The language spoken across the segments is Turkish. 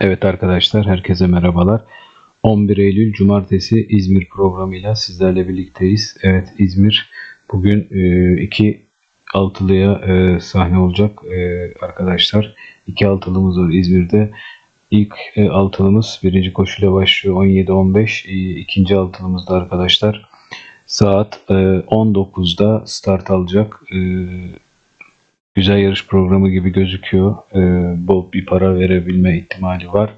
Evet arkadaşlar herkese merhabalar. 11 Eylül Cumartesi İzmir programıyla sizlerle birlikteyiz. Evet İzmir bugün e, iki altılıya e, sahne olacak e, arkadaşlar. İki altılımız var İzmir'de. İlk altılımız birinci koşuyla başlıyor 17-15. E, ikinci altılımız da arkadaşlar saat e, 19'da start alacak. E, güzel yarış programı gibi gözüküyor. Ee, bol bir para verebilme ihtimali var.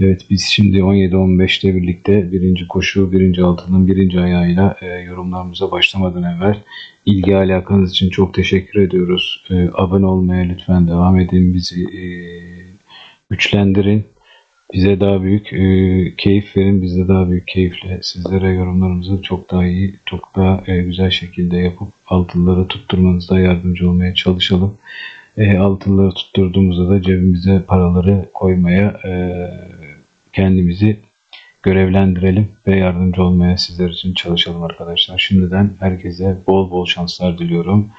Evet biz şimdi 17-15'te birlikte birinci koşu, birinci altının birinci ayağıyla e, yorumlarımıza başlamadan evvel ilgi alakanız için çok teşekkür ediyoruz. E, abone olmaya lütfen devam edin. Bizi e, güçlendirin. Bize daha büyük e, keyif verin. Biz de daha büyük keyifle sizlere yorumlarımızı çok daha iyi, çok daha e, güzel şekilde yapıp altınları tutturmanızda yardımcı olmaya çalışalım. E, altınları tutturduğumuzda da cebimize paraları koymaya e, kendimizi görevlendirelim ve yardımcı olmaya sizler için çalışalım arkadaşlar. Şimdiden herkese bol bol şanslar diliyorum.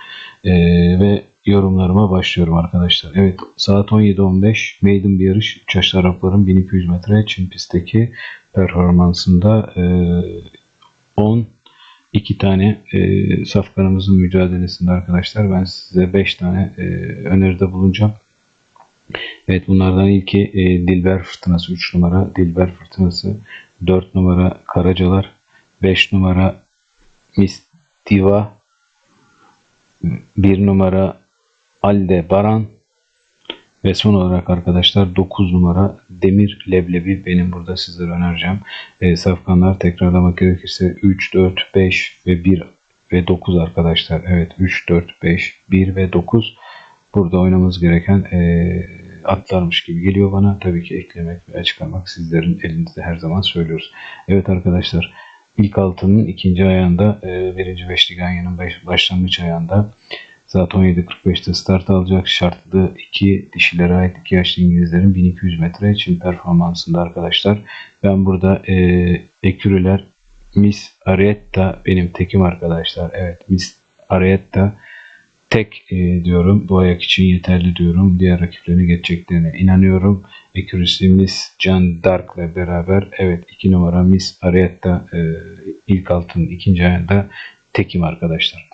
E, ve yorumlarıma başlıyorum arkadaşlar. Evet saat 17.15 maiden bir yarış 3 yaşlı Arapların 1200 metre Çin pistteki performansında e, 10 iki tane e, safkanımızın mücadelesinde arkadaşlar ben size 5 tane e, öneride bulunacağım. Evet bunlardan ilki e, Dilber Fırtınası 3 numara Dilber Fırtınası 4 numara Karacalar 5 numara Mistiva 1 numara Alde Baran ve son olarak arkadaşlar 9 numara Demir Leblebi benim burada sizlere önereceğim. E, safkanlar tekrarlamak gerekirse 3, 4, 5 ve 1 ve 9 arkadaşlar. Evet 3, 4, 5, 1 ve 9 burada oynamamız gereken e, atlarmış gibi geliyor bana. Tabii ki eklemek ve çıkarmak sizlerin elinizde her zaman söylüyoruz. Evet arkadaşlar ilk altının ikinci ayağında e, birinci beşli ganyanın baş, başlangıç ayağında Saat 17.45'te start alacak. Şartlı iki dişilere ait iki yaşlı İngilizlerin 1200 metre için performansında arkadaşlar. Ben burada e, ekürüler Miss Arietta benim tekim arkadaşlar. Evet Miss Arietta tek e, diyorum. Bu ayak için yeterli diyorum. Diğer rakiplerini geçeceklerine inanıyorum. Ekürüsü Miss Can Dark ile beraber evet 2 numara Miss Arietta e, ilk altın ikinci ayında tekim arkadaşlar.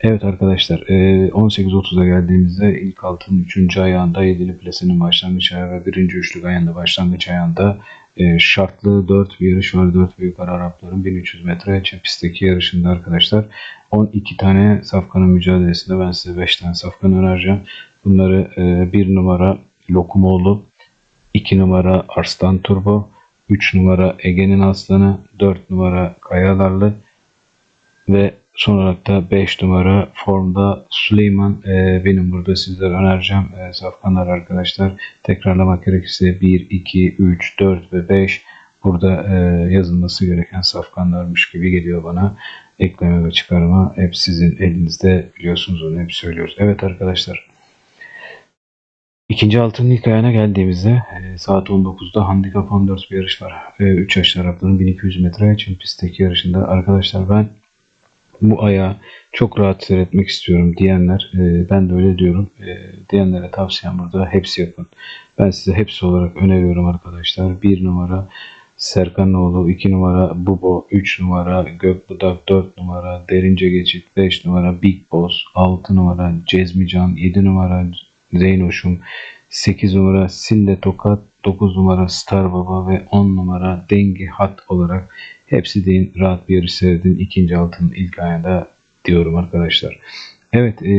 Evet arkadaşlar 18.30'a geldiğimizde ilk altın 3. ayağında 7'li plasenin başlangıç ayağı ve 1. üçlük ayağında başlangıç ayağında e, şartlı 4 bir yarış var. 4 ve yukarı Arapların 1300 metre pistteki yarışında arkadaşlar 12 tane safkanın mücadelesinde ben size 5 tane safkan önereceğim. Bunları 1 numara Lokumoğlu 2 numara Arslan Turbo 3 numara Ege'nin Aslanı 4 numara Kayalarlı ve Son olarak da 5 numara formda Süleyman e, benim burada sizlere önereceğim e, safkanlar arkadaşlar. Tekrarlamak gerekirse 1, 2, 3, 4 ve 5 burada e, yazılması gereken safkanlarmış gibi geliyor bana. Ekleme ve çıkarma hep sizin elinizde biliyorsunuz onu hep söylüyoruz. Evet arkadaşlar. İkinci altının ilk ayağına geldiğimizde e, saat 19'da handikap 14 bir yarış var. E, 3 yaşlı Arapların 1200 metre için pistteki yarışında. Arkadaşlar ben bu ayağı çok rahat seyretmek istiyorum diyenler e, ben de öyle diyorum. E, diyenlere tavsiyem burada hepsi yapın. Ben size hepsi olarak öneriyorum arkadaşlar. 1 numara Serkanoğlu, 2 numara Bubo, 3 numara Gökbudak, 4 numara Derince Geçit, 5 numara Big Boss, 6 numara Cezmican, 7 numara Zeynoşum, 8 numara Sille Tokat, 9 numara Star Baba ve 10 numara Dengi Hat olarak hepsi deyin rahat bir yarış seyredin. ikinci altının ilk ayında diyorum arkadaşlar. Evet e,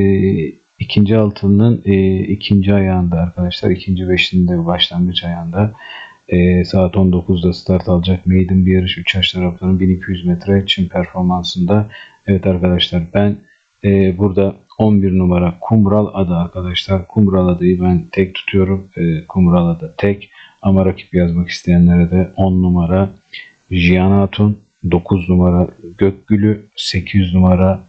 ikinci altının e, ikinci ayağında arkadaşlar ikinci beşliğinde başlangıç ayağında e, saat 19'da start alacak maiden bir yarış 3 yaş taraflarının 1200 metre için performansında evet arkadaşlar ben e, burada 11 numara Kumral adı arkadaşlar. Kumral adıyı ben tek tutuyorum. E, Kumral adı tek. Ama rakip yazmak isteyenlere de 10 numara Jiyan Hatun, 9 numara Gökgülü, 8 numara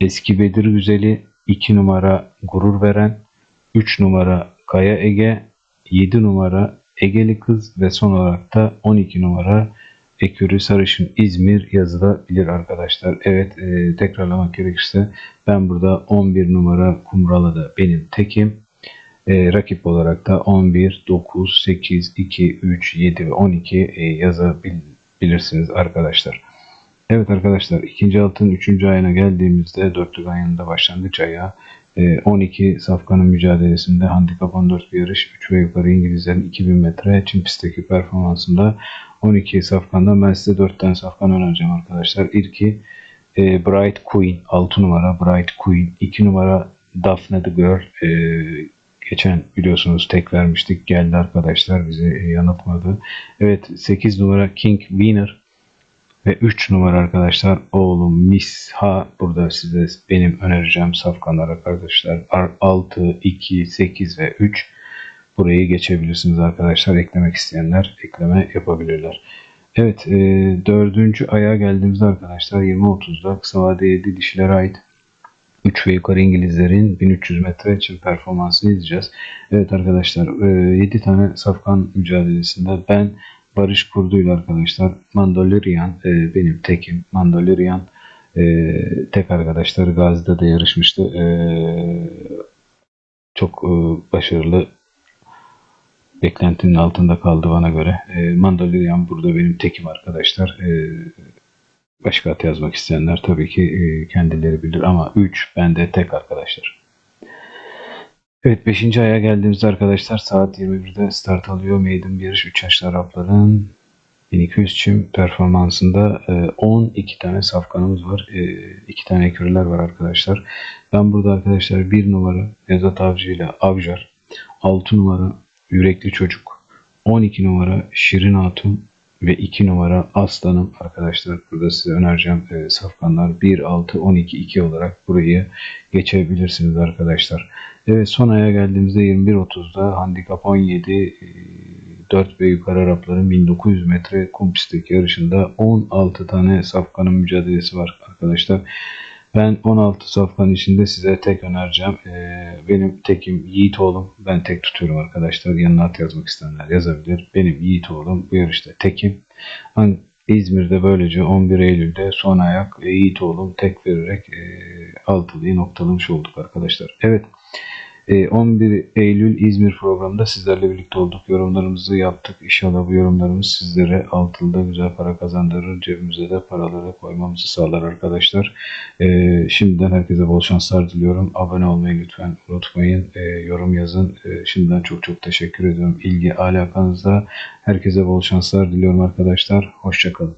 Eski Bedir Güzeli, 2 numara Gurur Veren, 3 numara Kaya Ege, 7 numara Egeli Kız ve son olarak da 12 numara Ekürü Sarışın İzmir yazılabilir arkadaşlar. Evet e, tekrarlamak gerekirse ben burada 11 numara Kumrala'da benim tekim. E, rakip olarak da 11, 9, 8, 2, 3, 7 ve 12 e, yazabilirsiniz arkadaşlar. Evet arkadaşlar ikinci altın 3. ayına geldiğimizde dörtlük ayında başlangıç ayağı e, 12 safkanın mücadelesinde handikap 14 bir yarış 3 ve yukarı İngilizlerin 2000 metre Çin pistteki performansında 12 safkandan ben size 4 tane safkan önereceğim arkadaşlar. İlki e, Bright Queen 6 numara Bright Queen 2 numara Daphne the Girl e, geçen biliyorsunuz tek vermiştik geldi arkadaşlar bizi e, yanıltmadı. Evet 8 numara King Winner ve 3 numara arkadaşlar oğlum Miss Ha burada size benim önereceğim safkanlar arkadaşlar 6, 2, 8 ve 3 burayı geçebilirsiniz arkadaşlar eklemek isteyenler ekleme yapabilirler. Evet e, dördüncü aya geldiğimizde arkadaşlar 20.30'da kısa vade 7 dişilere ait 3 ve yukarı İngilizlerin 1300 metre için performansını izleyeceğiz. Evet arkadaşlar 7 e, tane safkan mücadelesinde ben Barış Kurdu'yla arkadaşlar Mandalorian e, benim tekim Mandalorian e, tek arkadaşlar Gazi'de de yarışmıştı. Çok başarılı beklentinin altında kaldı bana göre. E, Mandalorian burada benim tekim arkadaşlar. E, başka at yazmak isteyenler tabii ki e, kendileri bilir ama 3 bende tek arkadaşlar. Evet 5. aya geldiğimizde arkadaşlar saat 21'de start alıyor. Maiden bir yarış 3 yaşlı Arapların 1200 çim performansında 12 tane safkanımız var. 2 tane ekürüler var arkadaşlar. Ben burada arkadaşlar 1 numara Nevzat Avcı ile Avcar, 6 numara Yürekli Çocuk, 12 numara Şirin Hatun ve 2 numara Aslanım arkadaşlar. Burada size önereceğim e, safkanlar 1, 6, 12, 2 olarak burayı geçebilirsiniz arkadaşlar. Evet son aya geldiğimizde 21.30'da handikap 17 e, 4 ve yukarı Arapların 1900 metre kum pistteki yarışında 16 tane safkanın mücadelesi var arkadaşlar. Ben 16 safkan içinde size tek önereceğim. Ee, benim tekim Yiğit oğlum. Ben tek tutuyorum arkadaşlar. Yanına at yazmak isteyenler yazabilir. Benim Yiğit oğlum bu yarışta tekim. Ben İzmir'de böylece 11 Eylül'de son ayak Yiğit oğlum tek vererek e, altılıyı noktalamış olduk arkadaşlar. Evet. 11 ee, Eylül İzmir programında sizlerle birlikte olduk. Yorumlarımızı yaptık. İnşallah bu yorumlarımız sizlere altında güzel para kazandırır. Cebimize de paraları koymamızı sağlar arkadaşlar. Ee, şimdiden herkese bol şanslar diliyorum. Abone olmayı lütfen unutmayın. Ee, yorum yazın. şimdiden çok çok teşekkür ediyorum. İlgi alakanızda. Herkese bol şanslar diliyorum arkadaşlar. Hoşçakalın.